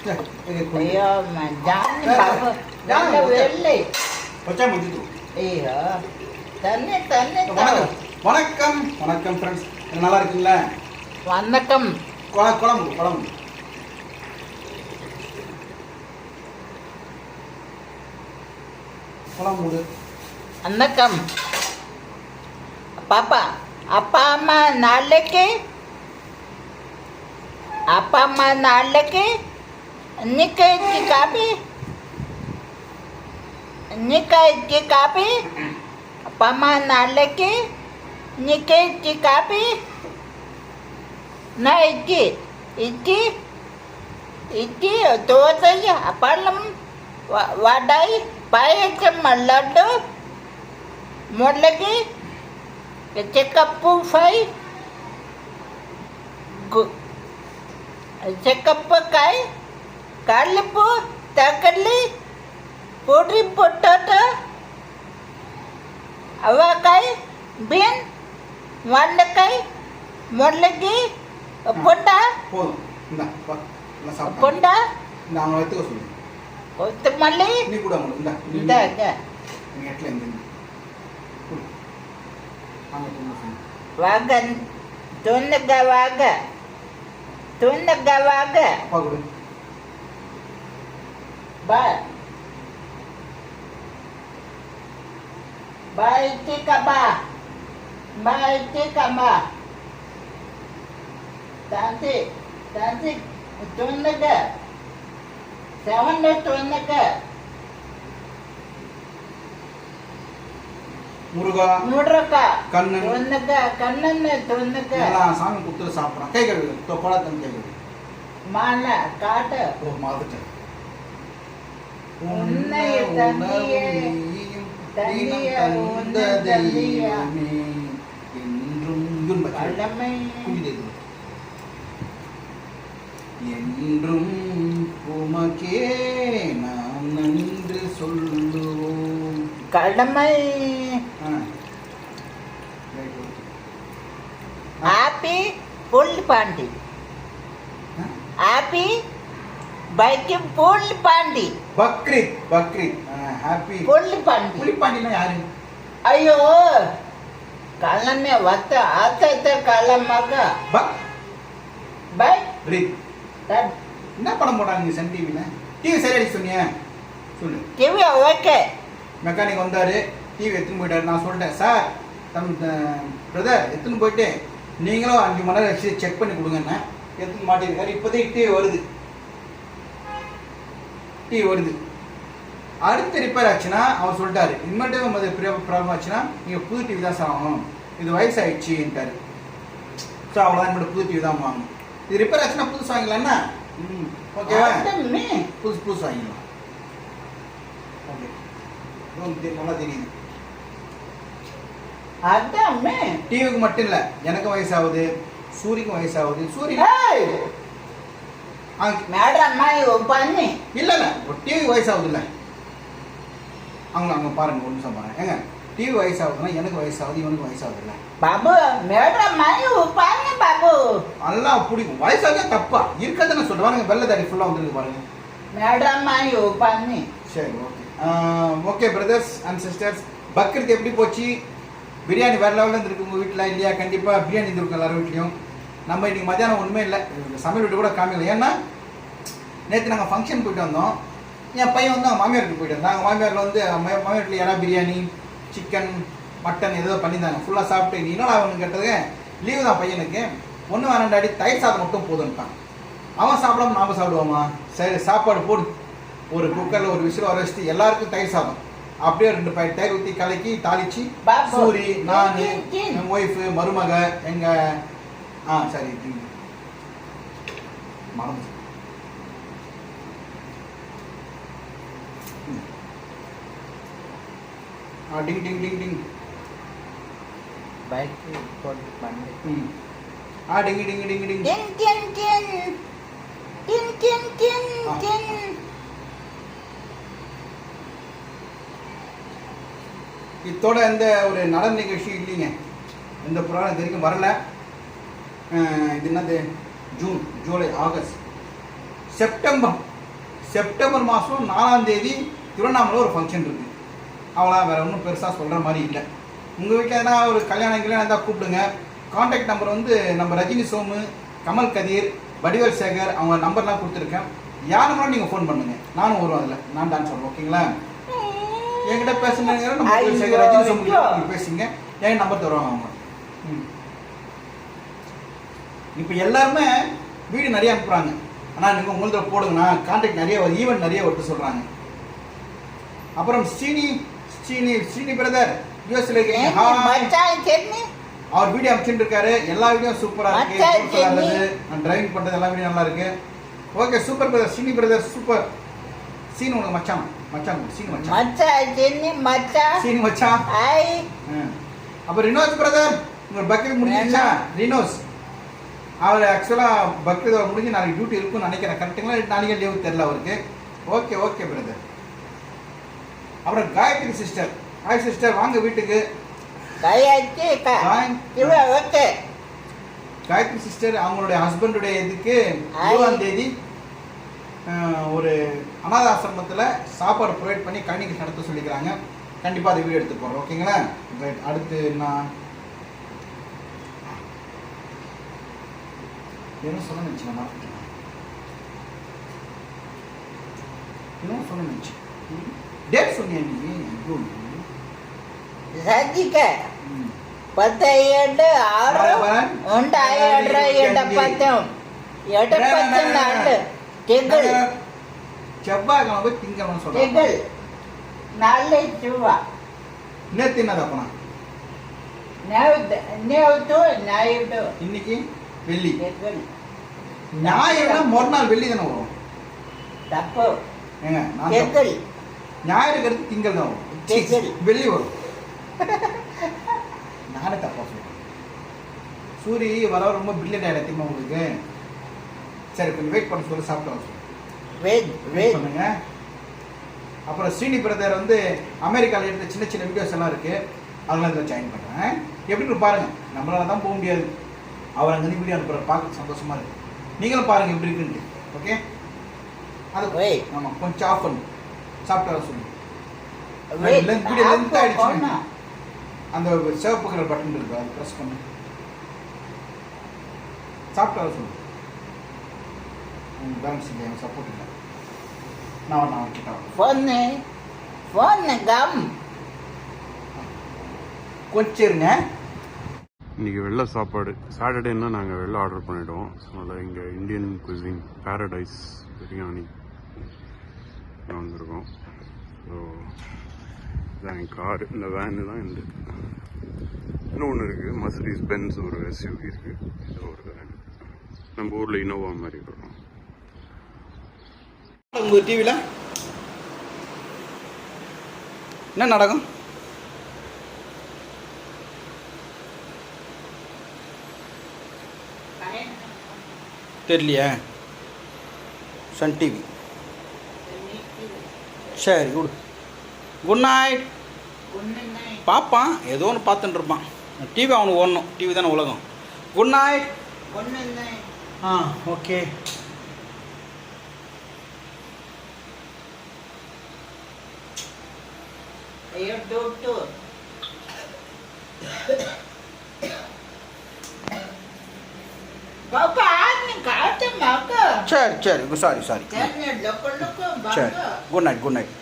ஐயோ வெள்ளை பச்சா மஞ்சள் ஐயோ தண்ணி தண்ணி வணக்கம் வணக்கம் வணக்கம் நல்லா இருக்கீங்களா வணக்கம் குழம்பு குழம்பு குழம்பு வணக்கம் பாப்பா அப்பா அம்மா நாளைக்கு அப்பா அம்மா நாளைக்கு निकैद की कापी? निकैद की कापी? पमाना लेके निकैद की कापी? ना easy easy easy dosa appalam vada payasam laddu ముళ్ళకి checkup ఫై చెకప్పు காலில் போ தக்கல்லு போட்ரி பொட்டாட்ட. அவாக்காய் பீன் வாண்டக்காய் முள்ளங்கி பொண்டா. பொண்டா. மல்லி. இந்த வாங்க துண்ணுக்க வாங்க துண்ணுக்க வாங்க. வாங்க அப்பா கொடு Ba. Baik ba? Baik ba? Tanti, tanti, tunnaga. Seven tunnaga. முருகா Muraka. Kannan. Tunnaga, kannan tunnaga. எல்லாம் சாமி கொடுத்து சாப்பிட்றான் கேட்கறது பழத்தம் கேட்கறது Mana, kata. ஓ மறந்துட்டேன் உன்னை உன்னை தந்த தந்தையே. தெய்வமே என்றும் இது. என்றும் உமக்கே நாம் நன்றி சொல்லுவோம் Kalamai. ஆ. Very good. Happy வைக்கம் போலி பாண்டி. பக்ரீத் பக்ரீத். ஹாப்பி போலி பாண்டி. புலி பாண்டினா யாரு? ஐயோ கலமே வத்த ஆத்த கலமாக பக் பை. ரீத். என்ன படம் போட்டாங்க சன் டிவில டிவி சரியாடி சொன்னீங்க சொல்லு. TV okay. மெக்கானிக் வந்தாரு. டிவி எடுத்துன்னு போயிட்டாரு. நான் சொல்லிட்டேன் சார் தம் பிரதர் எடுத்துன்னு போயிட்டு நீங்களும் அஞ்சு மணி நேரம் செக் பண்ணி கொடுங்கண்ணே எடுத்துன்னு மாட்டேங்கிறாரு இப்போதைக்கு டிவி வருது. டீ வருது அடுத்து ரிப்பேர் ஆச்சுன்னா அவர் சொல்லிட்டாரு இன்வெர்டர் உங்களுக்கு ப்ராப்ளம் ஆச்சுன்னா நீங்கள் புது டிவி தான் சார் சாகணும் இது வயசு ஆயிடுச்சுன்ட்டாரு ஸோ அவ்வளோதான் என்னோட புது டிவி தான் வாங்கணும். இது ரிப்பேர் ஆச்சுன்னா புதுசு வாங்கலாம்னா ம் ஓகேவா புதுசு புதுசு வாங்கிடலாம். ஓகே நல்லா தெரியுது. அதான் டிவிக்கு மட்டும் இல்லை எனக்கும் வயசாகுது சூரியக்கும் வயசாகுது. சூரியன் ಮೇಡಮ್ಮ ಇವು ಬನ್ನಿ இல்லை இல்லை ஒரு டிவி வயசாகுதுல்ல அவங்க அங்கே பாருங்க ஒரு நிமிஷம் பாருங்க ஏங்க டிவி வயசாகுதுன்னா எனக்கு வயசாகுது இவனுக்கு வயசாகுதுல்ல ಬಾಬು ಮೇಡಮ್ಮ ಇವು ಬನ್ನಿ ಬಾಬು நல்லா பிடிக்கும் வயசாக தப்பா இருக்கிறதுன்னு சொல்லிட்டு பாருங்க வெள்ளை தாடி ஃபுல்லாக வந்துருக்கு பாருங்க ಮೇಡಮ್ಮ ಇವು ಬನ್ನಿ சரி okay okay brothers and sisters Bakrid எப்படி போச்சு பிரியாணி வேறு லெவலில் இருந்திருக்கு உங்கள் வீட்டில் இல்லையா கண்டிப்பாக பிரியாணி இருந்திருக்கும் எல்லாரும் வீட்லையும் நம்ம இன்னைக்கு மத்தியானம் ஒன்றுமே இல்லை. சமையல் வீட்டு கூட காமிக்கல. ஏன்னா நேற்று நாங்கள் ஃபங்க்ஷன் போயிட்டு வந்தோம். என் பையன் வந்து அவங்க மாமியார் வீட்டுக்கு போயிட்டு வந்தான். அவங்க மாமியாரில் வந்து மாமியார் வீட்டில் யாரா பிரியாணி சிக்கன் மட்டன் ஏதோ பண்ணியிருந்தாங்க. ஃபுல்லாக சாப்பிட்டு நீ என்னடா அவனு கேட்டதுக்கு லீவு தான் பையனுக்கு. ஒன்று வேணாண்டாடி தயிர் சாதம் மட்டும் போதுன்ட்டான். அவன் சாப்பிடாம நாம சாப்பிடுவோமா? சரி சாப்பாடு போடு. ஒரு குக்கரில் ஒரு விசில் வர வச்சுட்டு எல்லாருக்கும் தயிர் சாதம். அப்படியே ரெண்டு பாய் தயிர் ஊற்றி கலக்கி தாளிச்சு. சூரி நான். என் ஒய்ஃபு மருமக எங்க ஆ சரி திங்க மறந்து. ஆ டிங் டிங் டிங் டிங். பைக் போட்டு பண்ணு ம். ஆ டிங் டிங் டிங் டிங் டிங் டிங். டிங் டிங் டிங் டிங் டிங். இத்தோட எந்த ஒரு நடன நிகழ்ச்சி இல்லைங்க. எந்த புராணம் இது வரைக்கும் வரல. இது என்னது June July August September September மாதம் நாலாம் தேதி திருவண்ணாமலை ஒரு ஃபங்க்ஷன் இருக்கு அவ்வளோ வேற ஒன்றும் பெருசாக சொல்கிற மாதிரி இல்லை உங்கள் வீட்டில் எதனா ஒரு கல்யாணம் கல்யாணம் இருந்தால் கூப்பிடுங்க. காண்டாக்ட் நம்பர் வந்து நம்ம ரஜினி சோமு கமல் கதிர் வடிவேல் சேகர் அவங்க நம்பர்லாம் கொடுத்துருக்கேன். யார் நம்பரும் நீங்கள் ஃபோன் பண்ணுங்க. நானும் வருவேன் அதில். நான் தான் சொல்கிறேன் ஓகேங்களா என்கிட்ட பேசுனீங்க நம்ம சேகர் ரஜினி சோமு பேசுங்க. என் நம்பர் தருவாங்க அவங்க? ம். இப்போ எல்லாருமே வீடு நிறைய அனுப்புறாங்க. ஆனால் நீங்கள் உங்கள்கிட்ட போடுங்கண்ணா. கான்டாக்ட் நிறைய ஈவெண்ட் நிறைய வருது சொல்கிறாங்க அப்புறம் ஸ்ரீனி ஸ்ரீனி ஸ்ரீனி பிரதர் யூஎஸ்ல இருக்கீங்க. சென்னி அவர் வீடியோ அமைச்சுட்டு இருக்காரு எல்லா வீடியோ சூப்பரா இருக்கு. நான் டிரைவிங் பண்றது எல்லா வீடியோ நல்லா இருக்கு. Okay super brother Srini brother super scene உனக்கு மச்சான். மச்சான் சீன் மச்சான். மச்சான் சென்னி மச்சான். சீனி மச்சான். ஆ. அப்ப ரினோஸ் பிரதர் உங்க பக்ரீத் முடிஞ்சிருச்சா? ரினோஸ். அவர் ஆக்சுவலாக பக்ரீத் முடிஞ்சு நாளைக்கு டியூட்டி இருக்கும்னு நினைக்கிறேன். கரெக்டுங்களா நாளைக்கே லீவு தெரில அவருக்கு. ஓகே ஓகே பிரதர் அப்புறம் காயத்ரி சிஸ்டர் ஹாய் சிஸ்டர் வாங்க வீட்டுக்கு. காயத்ரி சிஸ்டர் அவங்களுடைய ஹஸ்பண்டுடைய இதுக்கு. இருபதாம் தேதி ஒரு அனாத ஆசிரமத்தில் சாப்பாடு ப்ரொவைட் பண்ணி கணிக்கு நடத்த சொல்லிக்கிறாங்க. கண்டிப்பாக அதை வீடியோ எடுத்து போடுறோம். ஓகேங்களா அடுத்து நான் என்ன சொல்ல நினச்சேன்னா என்ன சொல்ல நினச்சேன் டேட் சொன்னியா நீ சஜிக்க പത്തേഴ് ആറ് ഉണ്ടായേഴ് എടപ്പത്തും എടപ്പത്തും നാട്ട് തികൾ செவ்வாய்க்கிழமை திங்கக்கிழமை சொல்றேன் திகள் நாளை செவ்வா நேத்து என்ன தப்புனா இன்னைக்கு வெள்ளி. ஞாயிறுனா மறுநாள் வெள்ளி தானே வரும். தப்பு? ஏங்க நான் ஞாயிறு அடுத்து திங்கள் தான் வரும். வெள்ளி வரும். நானே தப்பா சொல்றேன். சூரி வர ரொம்ப பிரில்லியன்ட் ஆயிடுமா உங்களுக்கு? சரி கொஞ்சம் வெயிட் பண்ண சொல்லி சாப்பிட்டு வர வெயிட் பண்ணுங்க. அப்புறம் சீனி பிரதர் வந்து அமெரிக்காவில் இருந்த சின்ன சின்ன வீடியோஸ் எல்லாம் இருக்குது அதெல்லாம் இதில் ஜாயின் பண்ணுறேன் எப்படி பாருங்கள் நம்மளால தான் போக முடியாது. அவர் அங்கேருந்து வீடியோ அனுப்புற பார்க்க சந்தோஷமா இருக்கு. நீங்களும் பாருங்க எப்படி இருக்குன்ட்டு. ஓகே அது ஆமாம் கொஞ்சம் ஆஃப் பண்ணு. சாப்பிட்டு வர சொல்லுங்க வீடியோ லென்த் அந்த சிவப்பு கலர் பட்டன் இருக்கு அது ப்ரெஸ் பண்ணு. சாப்பிட்டு வர சொல்லுங்க பேலன்ஸ் இல்லை எனக்கு சப்போர்ட் இல்லை. நான் நான் கிட்ட ஃபோனு ஃபோனு கம் கொஞ்சம் இன்றைக்கி வெள்ளை சாப்பாடு. சாட்டர்டேன்னா நாங்கள் வெள்ளை ஆர்டர் பண்ணிவிடுவோம் ஸோ அதில் இங்கே இந்தியன் குசின் பேரடைஸ் பிரியாணி வந்திருக்கோம். ஸோ இதான் என் கார் இந்த வேனு தான் இந்த. இன்னொன்று இருக்குது மசரிஸ் பென்ஸ் ஒரு எஸ்யூவி இருக்குது இது ஒரு வேன் நம்ம ஊரில் இனோவா மாதிரி வரும் உங்கள் டிவியில் என்ன நடக்கும்? தெரியலையா. சன் டிவி சரி குட் குட் நைட் பார்ப்பான் ஏதோ ஒன்று பார்த்துட்டு இருப்பான். டிவி அவனுக்கு ஓடணும். டிவி தானே உலகம். குட் நைட் ஆ ஓகே ஐயோ டூ டூ சரி சரி சாரி சாರಿ சரி குட் நைட் குட் நைட்